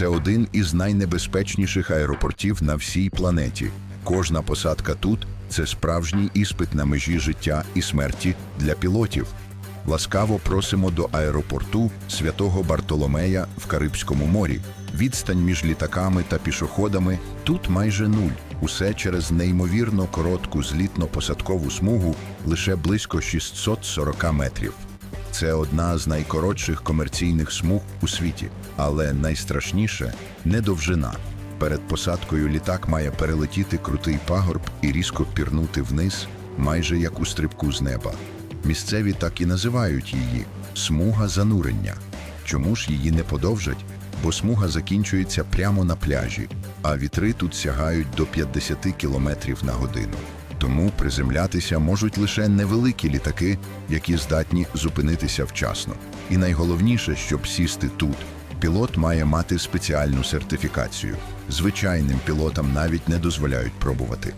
Це один із найнебезпечніших аеропортів на всій планеті. Кожна посадка тут це справжній іспит на межі життя і смерті для пілотів. Ласкаво просимо до аеропорту святого Бартоломея в Карибському морі. Відстань між літаками та пішоходами тут майже нуль. Усе через неймовірно коротку злітно-посадкову смугу лише близько 640 метрів. Це одна з найкоротших комерційних смуг у світі, але найстрашніше не довжина. Перед посадкою літак має перелетіти крутий пагорб і різко пірнути вниз, майже як у стрибку з неба. Місцеві так і називають її смуга занурення. Чому ж її не подовжать? Бо смуга закінчується прямо на пляжі, а вітри тут сягають до 50 км на годину. Тому приземлятися можуть лише невеликі літаки, які здатні зупинитися вчасно. І найголовніше, щоб сісти тут, пілот має мати спеціальну сертифікацію. Звичайним пілотам навіть не дозволяють пробувати.